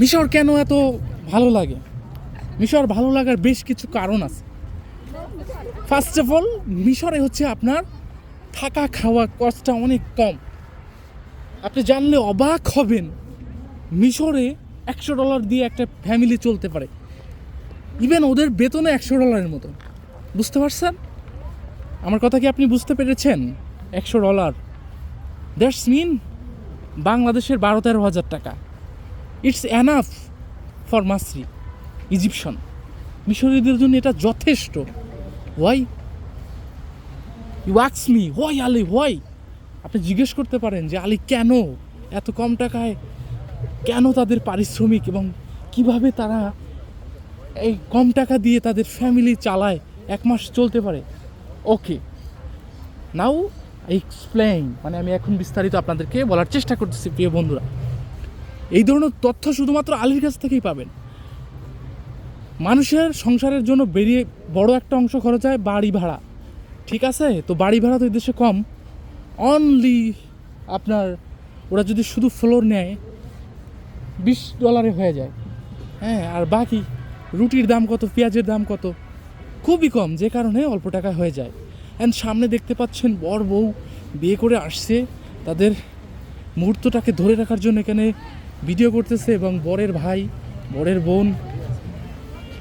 মিশর কেন এত ভালো লাগে? মিশর ভালো লাগার বেশ কিছু কারণ আছে। ফার্স্ট অফ অল মিশরে হচ্ছে আপনার থাকা খাওয়া কষ্টটা অনেক কম। আপনি জানলে অবাক হবেন, মিশরে একশো ডলার দিয়ে একটা ফ্যামিলি চলতে পারে। ইভেন ওদের বেতনে একশো ডলারের মতো। বুঝতে পারছেন? আমার কথা কি আপনি বুঝতে পেরেছেন? একশো ডলার দ্যাটস মিন বাংলাদেশের বারো তেরো হাজার টাকা। ইটস অ্যানাফ ফর মাসরি ইজিপশন মিশরীয়দের জন্য এটা যথেষ্ট। ওয়াই ইউ আক্স মি হোয়াই আলি হোয়াই আপনি জিজ্ঞেস করতে পারেন যে আলি কেন এত কম টাকায় কেন তাদের পারিশ্রমিক এবং কীভাবে তারা এই কম টাকা দিয়ে তাদের ফ্যামিলি চালায়, এক মাস চলতে পারে? ওকে নাও এক্সপ্লেইন মানে আমি এখন বিস্তারিত আপনাদেরকে বলার চেষ্টা করতেছি, প্রিয় বন্ধুরা। এই ধরনের তথ্য শুধুমাত্র আলীর কাছ থেকেই পাবেন। মানুষের সংসারের জন্য বেরিয়ে বড় একটা অংশ খরচ হয় বাড়ি ভাড়া। ঠিক আছে? তো বাড়ি ভাড়া তো এই দেশে কম। অনলি আপনার ওরা যদি শুধু ফ্লোর নেয়, বিশ ডলারে হয়ে যায়। হ্যাঁ আর বাকি রুটির দাম কত, পেঁয়াজের দাম কত? খুবই কম, যে কারণে অল্প টাকা হয়ে যায়। অ্যান্ড সামনে দেখতে পাচ্ছেন বর বউ বিয়ে করে আসছে। তাদের মুহূর্তটাকে ধরে রাখার জন্য এখানে ভিডিও করতেছে এবং বরের ভাই, বরের বোন,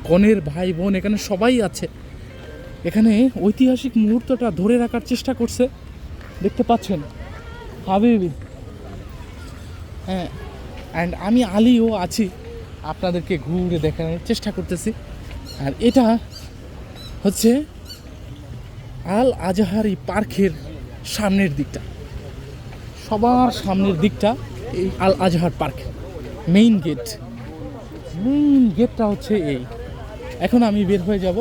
কনের ভাই, বোন, এখানে সবাই আছে। এখানে ঐতিহাসিক মুহূর্তটা ধরে রাখার চেষ্টা করছে। দেখতে পাচ্ছেন, হাবিবি। হ্যাঁ অ্যান্ড আমি আলিও আছি। আপনাদেরকে ঘুরে দেখানোর চেষ্টা করতেছি। আর এটা হচ্ছে আল আজাহারি পার্কের সামনের দিকটা। সবার সামনের দিকটা। এই Al Azhar park. Main gate. Main গেটটা হচ্ছে এই। এখন আমি বের হয়ে যাব।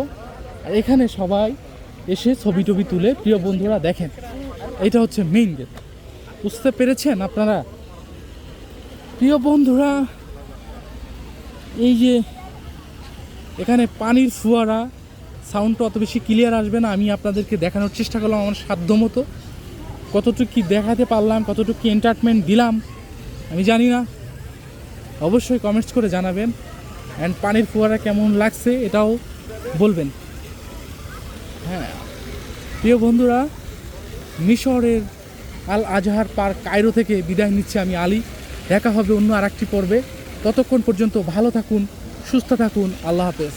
আর এখানে সবাই এসে ছবি টবি তুলে প্রিয় বন্ধুরা দেখেন। এটা হচ্ছে মেইন গেট। বুঝতে পেরেছেন আপনারা? প্রিয় বন্ধুরা, এই যে এখানে পানির ফোয়ারা সাউন্ডটা অত বেশি ক্লিয়ার আসবে না, আমি আপনাদেরকে দেখানোর চেষ্টা করলাম আমার সাধ্য মতো কতটুকু কি দেখাতে পারলাম, কতটুকু এন্টারটেনমেন্ট দিলাম আমি জানি না। অবশ্যই কমেন্টস করে জানাবেন। অ্যান্ড পানির ফোয়ারা কেমন লাগছে এটাও বলবেন। হ্যাঁ প্রিয় বন্ধুরা, মিশরের আল আজহার পার্ক কায়রো থেকে বিদায় নিচ্ছে আমি আলী। দেখা হবে অন্য আর একটি পর্বে। ততক্ষণ পর্যন্ত ভালো থাকুন, সুস্থ থাকুন। আল্লাহ হাফেজ।